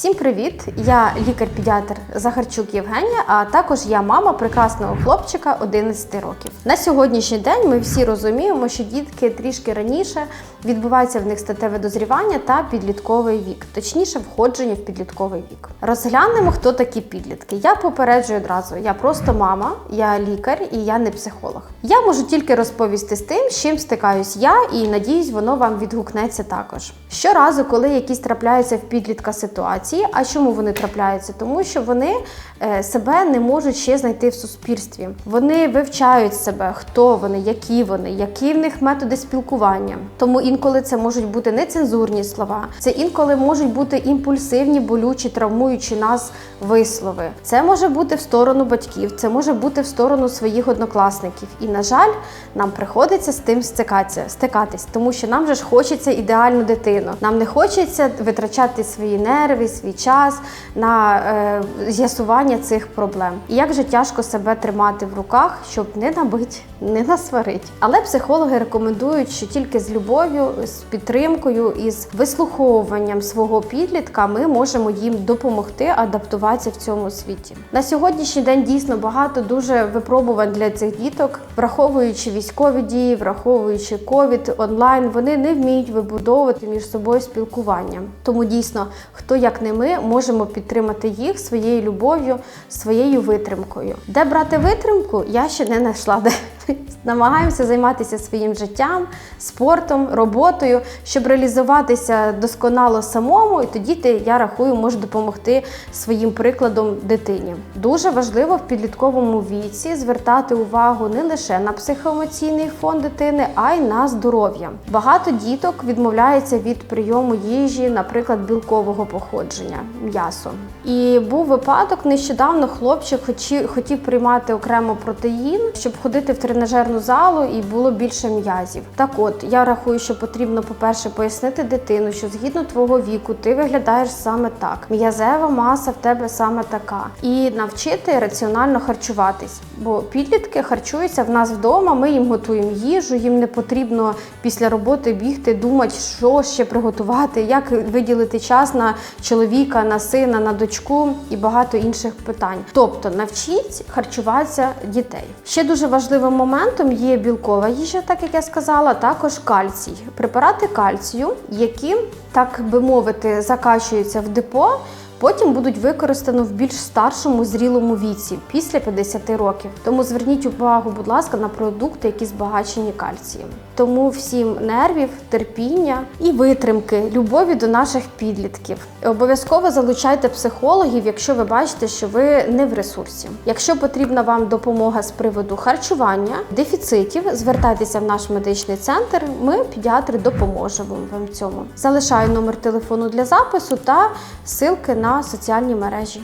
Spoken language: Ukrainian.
Всім привіт! Я лікар-педіатр Захарчук Євгенія, а також я мама прекрасного хлопчика 11 років. На сьогоднішній день ми всі розуміємо, що дітки трішки раніше відбувається в них статеве дозрівання та підлітковий вік, точніше, входження в підлітковий вік. Розглянемо, хто такі підлітки. Я попереджую одразу: я просто мама, я лікар і я не психолог. Я можу тільки розповісти з тим, з чим стикаюсь я, і надіюсь, воно вам відгукнеться також. Щоразу, коли якісь трапляються в підлітка ситуації, а чому вони трапляються? Тому що вони е, себе не можуть ще знайти в суспільстві. Вони вивчають себе, хто вони, які вони, які в них методи спілкування. Тому інколи це можуть бути нецензурні слова, це інколи можуть бути імпульсивні, болючі, травмуючі нас вислови. Це може бути в сторону батьків, це може бути в сторону своїх однокласників. І на жаль, нам приходиться з тим стикатися, стикатись, тому що нам же ж хочеться ідеальну дитину. Нам не хочеться витрачати свої нерви, свій час на е, з'ясування цих проблем. І як же тяжко себе тримати в руках, щоб не набить, не насварить. Але психологи рекомендують, що тільки з любов'ю, з підтримкою і з вислуховуванням свого підлітка ми можемо їм допомогти адаптуватися в цьому світі. На сьогоднішній день дійсно багато дуже випробувань для цих діток, враховуючи військові дії, враховуючи ковід онлайн, вони не вміють вибудовувати між собою спілкування. Тому дійсно, хто як не ми, можемо підтримати їх своєю любов'ю, своєю витримкою. Де брати витримку, я ще не знайшла. Де намагаємося займатися своїм життям, спортом, роботою, щоб реалізуватися досконало самому, і тоді ти, я рахую, може допомогти своїм прикладом дитині. Дуже важливо в підлітковому віці звертати увагу не лише на психоемоційний фон дитини, а й на здоров'я. Багато діток відмовляється від прийому їжі, наприклад, білкового походження, м'ясо. І був випадок нещодавно. Хлопчик хотів приймати окремо протеїн, щоб ходити в тренажерну залу і було більше м'язів. Так от я рахую, що потрібно, по-перше, пояснити дитину, що згідно твого віку ти виглядаєш саме так. М'язева маса в тебе саме така. І навчити раціонально харчуватись. Бо підлітки харчуються в нас вдома. Ми їм готуємо їжу, їм не потрібно після роботи бігти, думати, що ще приготувати, як виділити час на чоловіка, на сина, на дочку і багато інших питань. Тобто навчіть харчуватися дітей. Ще дуже важливим моментом є білкова їжа, так як я сказала, також кальцій. Препарати кальцію, які, так би мовити, закачуються в депо. Потім будуть використані в більш старшому зрілому віці після 50 років. Тому зверніть увагу, будь ласка, на продукти, які збагачені кальцієм. Тому всім нервів, терпіння і витримки, любові до наших підлітків. Обов'язково залучайте психологів, якщо ви бачите, що ви не в ресурсі. Якщо потрібна вам допомога з приводу харчування, дефіцитів, звертайтеся в наш медичний центр. Ми, педіатри, допоможемо вам в цьому. Залишаю номер телефону для запису та ссылки на соціальні мережі.